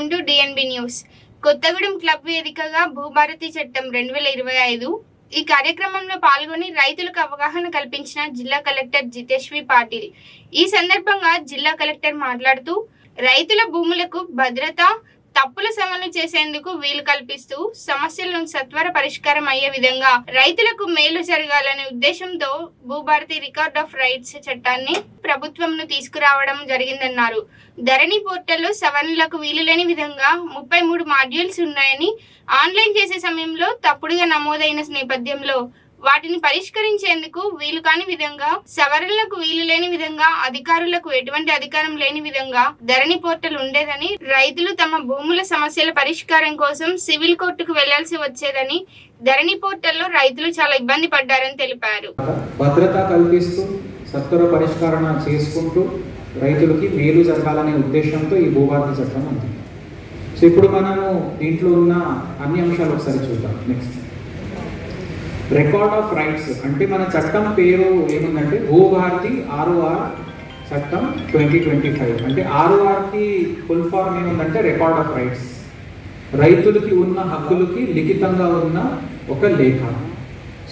Welcome to DNB news Kothagudem club వేదికగా భూభారతి చట్టం రెండు వేల ఇరవై ఐదు ఈ కార్యక్రమంలో పాల్గొని రైతులకు అవగాహన కల్పించిన జిల్లా కలెక్టర్ జితేష్వి పాటిల్. ఈ సందర్భంగా జిల్లా కలెక్టర్ మాట్లాడుతూ రైతుల భూములకు భద్రత తప్పుల సమలు చేసేందుకు వీలు కల్పిస్తూ సమస్యలను సత్వర పరిష్కారం అయ్యే విధంగా రైతులకు మేలు జరగాలనే ఉద్దేశంతో భూభారతి రికార్డ్ ఆఫ్ రైట్స్ చట్టాన్ని ప్రభుత్వంను తీసుకురావడం జరిగిందన్నారు. ధరణి పోర్టల్లో సవరణలకు వీలు లేని విధంగా ముప్పై మూడు మాడ్యూల్స్ ఉన్నాయని ఆన్లైన్ చేసే సమయంలో తప్పుడుగా నమోదైన నేపథ్యంలో వాటిని పరిష్కరించేందుకు వీలు కాని విధంగా సవరణలకు వీలు లేని విధంగా అధికారులకు ఎటువంటి అధికారం లేని విధంగా ధరణి పోర్టల్ ఉండేదని రైతులు తమ భూముల సమస్యల పరిష్కారం కోసం సివిల్ కోర్టుకు వెళ్ళాల్సి వచ్చేదని ధరణి పోర్టల్లో రైతులు చాలా ఇబ్బంది పడ్డారని తెలిపారు. భద్రత కల్పిస్తూ సత్వర పరిష్కరణ చేసుకుంటూ రైతులకి మేలు జరగాలనే ఉద్దేశంతో ఈ భూభారతి చట్టం ఉంది. సో ఇప్పుడు మనము దీంట్లో ఉన్న అన్ని అంశాలు ఒకసారి చూద్దాం. నెక్స్ట్ రికార్డ్ ఆఫ్ రైట్స్ అంటే మన చట్టం పేరు ఏముందంటే భూభారతి ఆర్ఓఆర్ చట్టం ట్వంటీ ట్వంటీ ఫైవ్ అంటే ఆర్ఓఆర్కి ఫుల్ ఫార్మ్ ఏముందంటే రికార్డ్ ఆఫ్ రైట్స్ రైతులకి ఉన్న హక్కులకి లిఖితంగా ఉన్న ఒక లేఖ.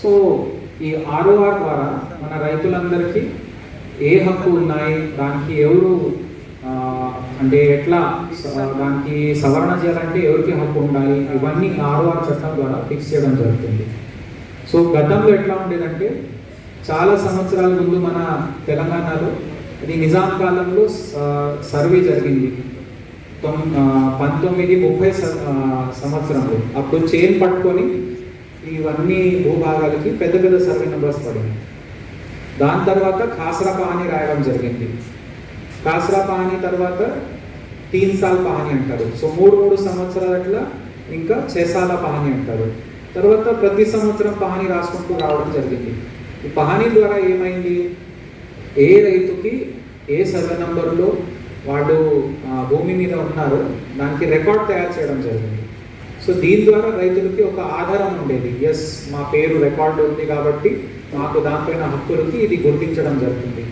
సో ఈ ఆర్ఓఆర్ ద్వారా మన రైతులందరికీ ఏ హక్కు ఉన్నాయి? దానికి ఎవరు అంటే ఎట్లా దానికి సవరణ చేయాలంటే ఎవరికి హక్కు ఉండాలి? ఇవన్నీ ఆర్ఓఆర్ చట్టం ద్వారా ఫిక్స్ చేయడం జరుగుతుంది. సో గతంలో ఎట్లా ఉండేదంటే చాలా సంవత్సరాల ముందు మన తెలంగాణలో అది నిజాం కాలంలో సర్వే జరిగింది. పంతొమ్మిది ముప్పై సంవత్సరంలో. అప్పుడు చైన్ పట్టుకొని ఇవన్నీ భూభాగాలకి పెద్ద పెద్ద సర్వే నెంబర్స్ పడింది దాని తర్వాత ఖాసరా పహాని రాయడం జరిగింది. ఖాసరా పహాని తర్వాత తీన్ సాల్ పహాని అంటారు. సో మూడు మూడు సంవత్సరాల ఇంకా చేసాల పహాని అంటారు. తర్వాత ప్రతి సంవత్సరం పహాని రాసుకుంటూ రావడం జరిగింది. ఈ పహాని ద్వారా ఏమైంది? ఏ రైతుకి ఏ సర్వే నంబర్లో వాళ్ళు భూమి మీద ఉన్నారో దానికి రికార్డ్ తయారు చేయడం జరిగింది. సో దీని ద్వారా రైతులకి ఒక ఆధారం ఉండేది. ఎస్ మా పేరు రికార్డు ఉంది కాబట్టి మాకు దానిపైన హక్కులకి ఇది గుర్తించడం జరుగుతుంది.